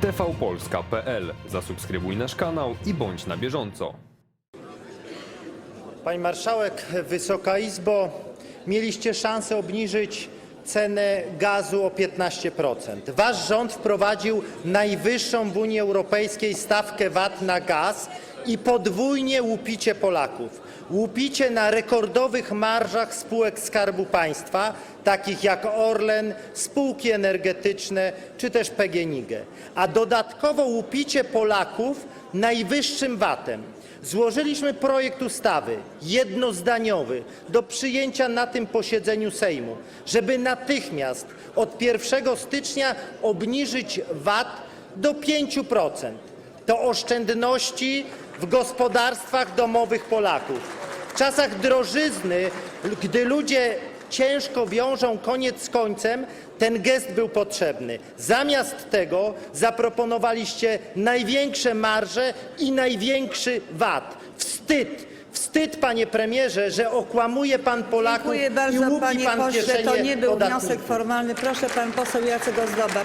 tvpolska.pl. Zasubskrybuj nasz kanał i bądź na bieżąco. Pani Marszałek, Wysoka Izbo, mieliście szansę obniżyć cenę gazu o 15%. Wasz rząd wprowadził najwyższą w Unii Europejskiej stawkę VAT na gaz i podwójnie łupicie Polaków. Łupicie na rekordowych marżach spółek Skarbu Państwa, takich jak Orlen, spółki energetyczne czy też PGNiG. A dodatkowo łupicie Polaków najwyższym VAT-em. Złożyliśmy projekt ustawy jednozdaniowy do przyjęcia na tym posiedzeniu Sejmu, żeby natychmiast od 1 stycznia obniżyć VAT do 5%. To oszczędności w gospodarstwach domowych Polaków. W czasach drożyzny, gdy ludzie ciężko wiążą koniec z końcem, ten gest był potrzebny. Zamiast tego zaproponowaliście największe marże i największy VAT. Wstyd! Wstyd, panie premierze, że okłamuje pan Polaków Dziękuję i łupi panie pan pośle. kieszenie To nie był podatników. wniosek formalny. Proszę, pan poseł Jacek Ozdoba.